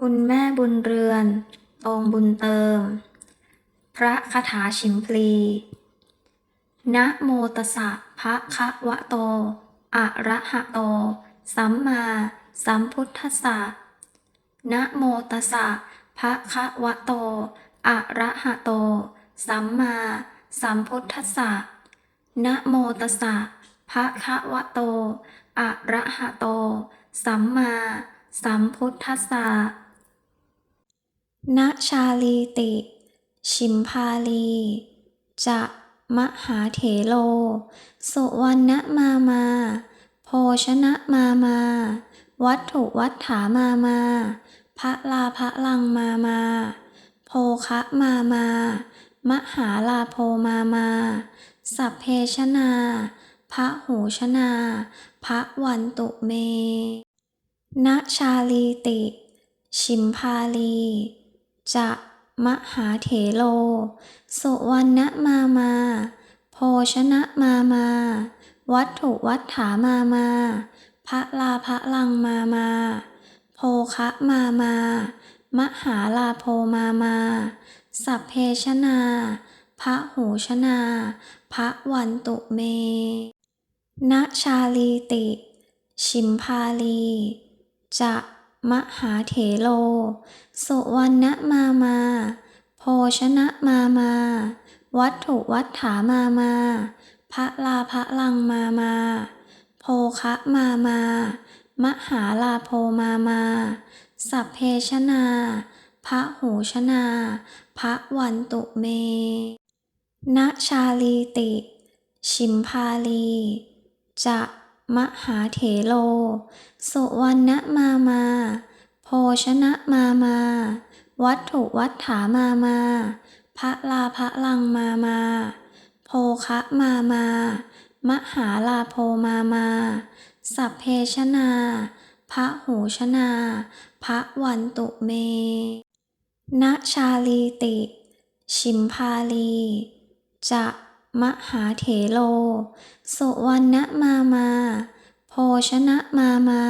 คุณแม่บุญเรือนองค์บุญเติม พระคาถาชิมพลี นะโมตัสสะภะคะวะโต อะระหะโต สัมมาสัมพุทธัสสะ นะโมตัสสะภะคะวะโต อะระหะโต สัมมาสัมพุทธัสสะ นะโมตัสสะภะคะวะโต อะระหะโต สัมมาสัมพุทธัสสะ ณชาลีติ ชิมพาลี จะมหาเถโล สุวรรณมามา โภชนะมามา วัตถุวัฏฐามามาพระลาภะลังมามาโภคะมามา มหาลาโพมามา สัพเพชนา พระหูชนา พระวันตุเมณชาลีติ ชิมพาลี จะมหาเถโล สุวรรณมามา โภชนะมามา วัตถุวัฏฐามามาพระลาภะลังมามาโภคะมามา มหาลาโพมามา สัพเพชนา พระหูชนา พระวันตุเมณชาลีติ ชิมพาลี จะ มหาเถโล สุวรรณมามา โภชนะมามา วัตถุวัฏฐามามาพระลาภะลังมามา โภคะมามามหาลาโพมามา สัพเพชนาพระหูชนาพระวันตุเมณชาลีติ ชิมพาลี จะ มหาเถโล สุวรรณมามา โภชนะมามา วัตถุวัฏฐามามาพระลาภะลังมามาโภคะมามา มหาลาโพมามา สัพเพชนา พระหูชนา พระวันตุเมณชาลีติ ชิมพาลี จะ มหาเถโล สุวรรณมามา โภชนะมามา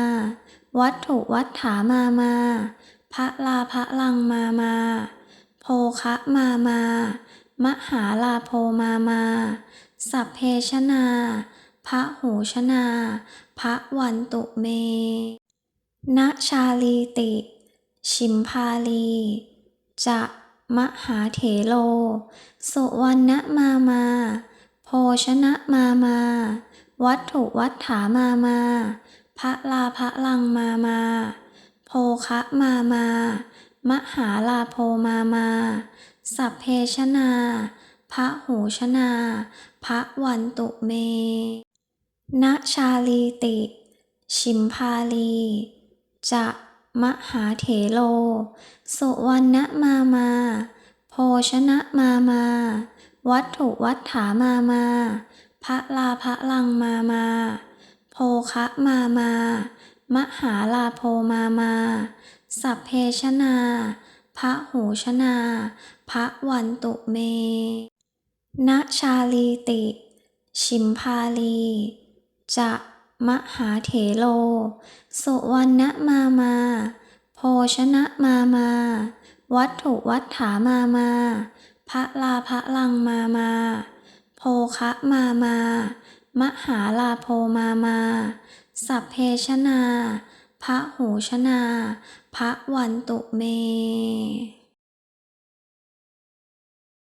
วัตถุวัฏฐามามาพระลาภะลังมามา โภคะมามามหาลาโพมามาสัพเพชนาพระหูชนาพระวันตุเมณชาลีติ ชิมพาลี จะ มหาเถโล สุวรรณมามา โภชนะมามา วัตถุวัฏฐามามาพระลาภะลังมามาโภคะมามา มหาลาโพมามา สัพเพชนา พระหูชนา พระวันตุเมณชาลีติ ชิมพาลี จะ มหาเถโล สุวรรณมามา โภชนะมามา วัตถุวัฏฐามามาพระลาภะลังมามาโภคะมามามหาลาโพมามาสัพเพชนาพระหูชนาพระวันตุเมณชาลีติ ชิมพาลี จะ มหาเถโล สุวรรณมามา โภชนะมามา วัตถุวัฏฐามามาพระลาภะลังมามาโภคะมามา มหาลาโพมามา สัพเพชนา พระหูชนา พระวันตุเม